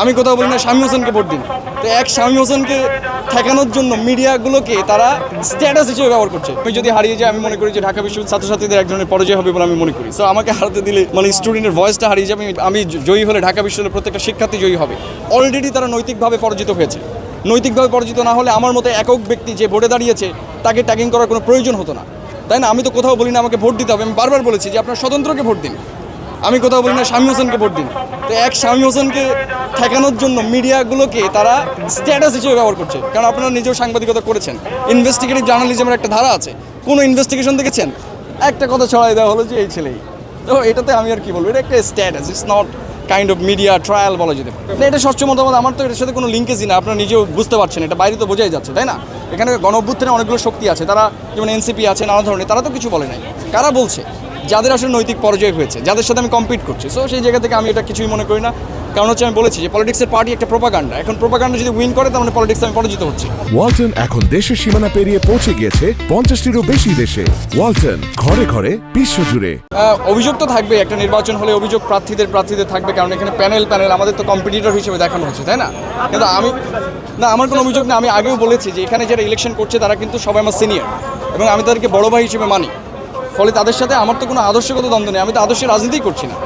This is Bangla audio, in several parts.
আমি কোথাও বলি না শামী হোসেনকে ভোট দিন। তো এক শামী হোসেনকে ঠেকানোর জন্য মিডিয়াগুলোকে তারা স্ট্যাটাস হিসেবে ব্যবহার করছে। আমি যদি হারিয়ে যাই, আমি মনে করি যে ঢাকা বিশ্ববিদ্যালয়ের ছাত্রছাত্রীদের এক ধরনের পরাজয় হবে বলে আমি মনে করি। সো আমাকে হারাতে দিলে মানে স্টুডেন্টের ভয়েসটা হারিয়ে যাবে, আমি জয়ী হলে ঢাকা বিশ্ববিদ্যালয়ের প্রত্যেকটা শিক্ষার্থী জয়ী হবে। অলরেডি তারা নৈতিকভাবে পরাজিত হয়েছে। নৈতিকভাবে পরাজিত না হলে আমার মতো একক ব্যক্তি যে ভোটে দাঁড়িয়েছে, তাকে ট্যাগিং করার কোনো প্রয়োজন হতো না। তাই না? আমি তো কোথাও বলি না আমাকে ভোট দিতে হবে। আমি বারবার বলেছি যে আপনার স্বতন্ত্রকে ভোট দিন। আমি কোথাও বলি না শামী হোসেনকে ভোট দিন। তো এক শামী হোসেনকে ঠেকানোর জন্য মিডিয়াগুলোকে তারা স্ট্যাটাস হিসেবে ব্যবহার করছে। কারণ আপনারা নিজেও সাংবাদিকতা করেছেন। ইনভেস্টিগেটিভ জার্নালিজমের একটা ধারা আছে। কোনো ইনভেস্টিগেশন দেখেছেন? একটা কথা ছড়াই দেওয়া হলো যে, এই ছেলেই। তো এটাতে আমি আর কি বলব? এটা একটা status it's not kind of media trial বলা যেতে পারে। এটা স্বচ্ছ মতামত, আমার তো এটার সাথে কোনো লিঙ্কেজই না। আপনারা নিজেও বুঝতে পারছেন, এটা বাইরে তো বোঝাই যাচ্ছে, তাই না? এখানে গণ অভ্যুত্থানে অনেকগুলো শক্তি আছে। তারা যেমন এনসিপি আছে, নানা ধরনের, তারা তো কিছু বলে নাই। কারা বলছে? যাদের আসলে নৈতিক পরাজয় হয়েছে যাদের সাথে আমি কম্পিট করছি। সো সেই জায়গা থেকে আমি এটা কিছুই মনে করি না। কারণ হচ্ছে আমি বলেছি যে পলিটিক্সের পার্টি একটা প্রোপাগান্ডা এখন প্রোপাগান্ডা যদি উইন করে তাহলে মানে পলিটিক্স আমি পরাজিত হচ্ছে। ওয়ালটন এখন দেশের সীমানা পেরিয়ে পৌঁছে গিয়েছে পঞ্চাশটিরও বেশি দেশে। ওয়ালটন ঘরে ঘরে বিশ্বজুড়ে। আহ, অভিযোগ তো থাকবে একটা নির্বাচন হলে অভিযোগ প্রার্থীদের প্রার্থীদের থাকবে। কারণ এখানে প্যানেল প্যানেল আমাদের তো কম্পিটিটর হিসেবে দেখানো হচ্ছে তাই না? কিন্তু আমি না আমার কোনো অভিযোগ না। আমি আগেও বলেছি যে এখানে যারা ইলেকশন করছে তারা কিন্তু সবাই আমার সিনিয়র এবং আমি তাদেরকে বড় ভাই হিসেবে মানি। ফলে তাদের সাথে আমার তো কোনো আদর্শগত দ্বন্দ্ব নেই, আমি তো আদর্শের রাজনীতিই করছি না।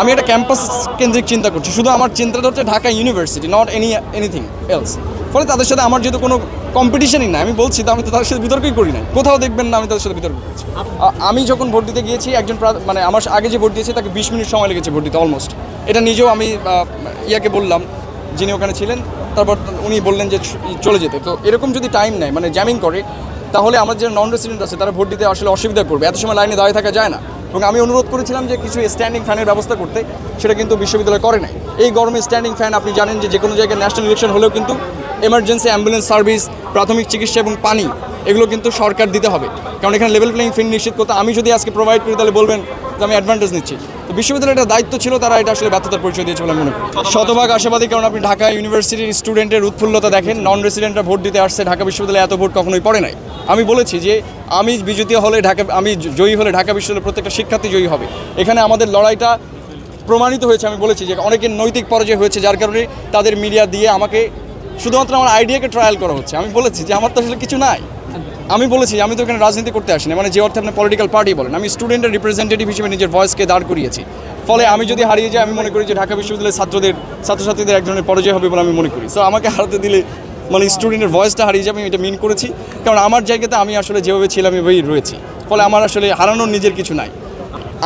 আমি একটা ক্যাম্পাস কেন্দ্রিক চিন্তা করছি, শুধু আমার চিন্তাটা হচ্ছে Dhaka university not any anything else ফলে তাদের সাথে আমার যেহেতু কোনো কম্পিটিশনই না আমি বলছি তো আমি তো তাদের সাথে বিতর্কই করি না কোথাও দেখবেন না আমি তাদের সাথে বিতর্ক করছি। আমি যখন ভোট দিতে গিয়েছি, একজন মানে আমার আগে যে ভোট দিয়েছে, তাকে বিশ মিনিট সময় লেগেছে ভোট দিতে অলমোস্ট এটা নিজেও আমি ইয়াকে বললাম, যিনি ওখানে ছিলেন, তারপর উনি বললেন যে চলে যেতে। তো এরকম যদি টাইম নেয় মানে জ্যামিং করে তাহলে আমার যে নন রেসিডেন্ট আছে, তারা ভোট দিতে আসলে অসুবিধা করবে এত সময় লাইনে দাঁড়িয়ে থাকা যায় না। এবং আমি অনুরোধ করেছিলাম যে কিছু স্ট্যান্ডিং ফ্যানের ব্যবস্থা করতে, সেটা কিন্তু বিশ্ববিদ্যালয় করে নাই। এই গরমে স্ট্যান্ডিং ফ্যান আপনি জানেন যে যে কোনো জায়গায় ন্যাশনাল ইলেকশন হলেও কিন্তু এমার্জেন্সি অ্যাম্বুলেন্স সার্ভিস প্রাথমিক চিকিৎসা এবং পানি এগুলো কিন্তু সরকার দিতে হবে। কারণ এখানে লেভেল প্লেইং ফিল্ড নিশ্চিত করতে আমি যদি আজকে প্রোভাইড করি তাহলে বলবেন যে আমি অ্যাডভান্টেজ নিচ্ছি। তো বিশ্ববিদ্যালয়ের দায়িত্ব ছিল তারা এটা আসলে ব্যর্থতার পরিচয় দিয়েছে বলে মনে করি। শতভাগ আশাবাদী কারণ আপনি ঢাকা ইউনিভার্সিটির স্টুডেন্টের উৎফুল্লতা দেখেন নন রেসিডেন্টরা ভোট দিতে আসছে ঢাকা বিশ্ববিদ্যালয়ে এত ভোট কখনোই পড়ে নাই। আমি বলেছি যে আমি বিজেপি হলে ঢাকা আমি জয়ী হলে ঢাকা বিশ্ববিদ্যালয়ের প্রত্যেকটা শিক্ষার্থী জয়ী হবে। এখানে আমাদের লড়াইটা প্রমাণিত হয়েছে আমি বলেছি যে অনেকের নৈতিক পরাজয় হয়েছে যার কারণে তাদের মিডিয়া দিয়ে আমাকে শুধুমাত্র আমার আইডিয়াকে ট্রায়াল করা হচ্ছে। আমি বলেছি যে আমার তো আসলে কিছু নাই। আমি বলেছি আমি তো এখানে রাজনীতি করতে আসিনি। মানে যে অর্থে আপনি পলিটিক্যাল পার্টি বলেন, আমি স্টুডেন্টের রিপ্রেজেন্টেটিভ হিসেবে নিজের ভয়েসকে দাঁড় করিয়েছি। ফলে আমি যদি হারিয়ে যাই, আমি মনে করি যে ঢাকা বিশ্ববিদ্যালয়ের ছাত্রদের, ছাত্রছাত্রীদের এক ধরনের পরাজয় হবে বলে আমি মনে করি। সো আমাকে হারাতে দিলে মানে স্টুডেন্টের ভয়েসটা হারিয়ে যাবে, আমি এটা মিন করেছি। কারণ আমার জায়গাতে আমি আসলে যেভাবে ছিলাম, এভাবেই রয়েছি। ফলে আমার আসলে হারানোর নিজের কিছু নাই।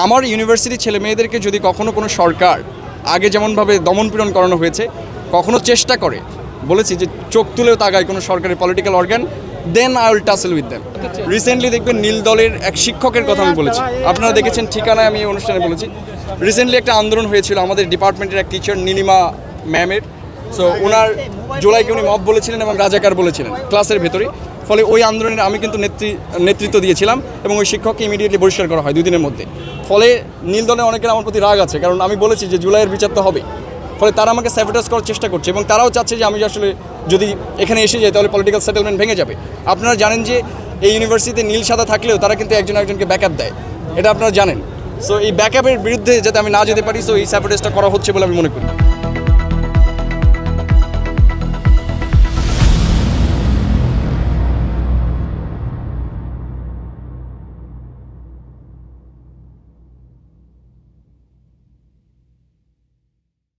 আমার ইউনিভার্সিটির ছেলে মেয়েদেরকে যদি কখনো কোনো সরকার আগে যেমনভাবে দমন পীড়ন করানো হয়েছে, কখনো চেষ্টা করে বলেছি যে চোখ তুলেও তাকায় কোনো সরকারি political organ then I will tussle with them recently দেখবেন নীল দলের এক শিক্ষকের কথা আমি বলেছি। আপনারা দেখেছেন ঠিকানায় আমি এই অনুষ্ঠানে বলেছি। রিসেন্টলি একটা আন্দোলন হয়েছিল আমাদের ডিপার্টমেন্টের এক টিচার নীলিমা ম্যামের। সো ওনার জুলাইকে উনি মব বলেছিলেন এবং রাজাকার বলেছিলেন ক্লাসের ভেতরে ফলে ওই আন্দোলনের আমি কিন্তু নেতৃ, নেতৃত্ব দিয়েছিলাম এবং ওই শিক্ষককে ইমিডিয়েটলি বহিষ্কার করা হয় দুই দিনের মধ্যে। ফলে নীল দলে অনেকের আমার প্রতি রাগ আছে, কারণ আমি বলেছি যে জুলাইয়ের বিচার তো হবে ফলে তারা আমাকে স্যাভিটাইজ করার চেষ্টা করছে এবং তারাও চাচ্ছে যে আমি আসলে যদি এখানে এসে যাই তাহলে পলিটিক্যাল সেটেলমেন্ট ভেঙে যাবে। আপনারা জানেন যে এই ইউনিভার্সিটিতে নীল সাদা থাকলেও তারা কিন্তু একজন একজনকে ব্যাকআপ দেয়। এটা আপনারা জানেন। সো এই ব্যাকআপের বিরুদ্ধে যাতে আমি না যেতে পারি সো এই স্যাভিটাইজটা করা হচ্ছে বলে আমি মনে করি।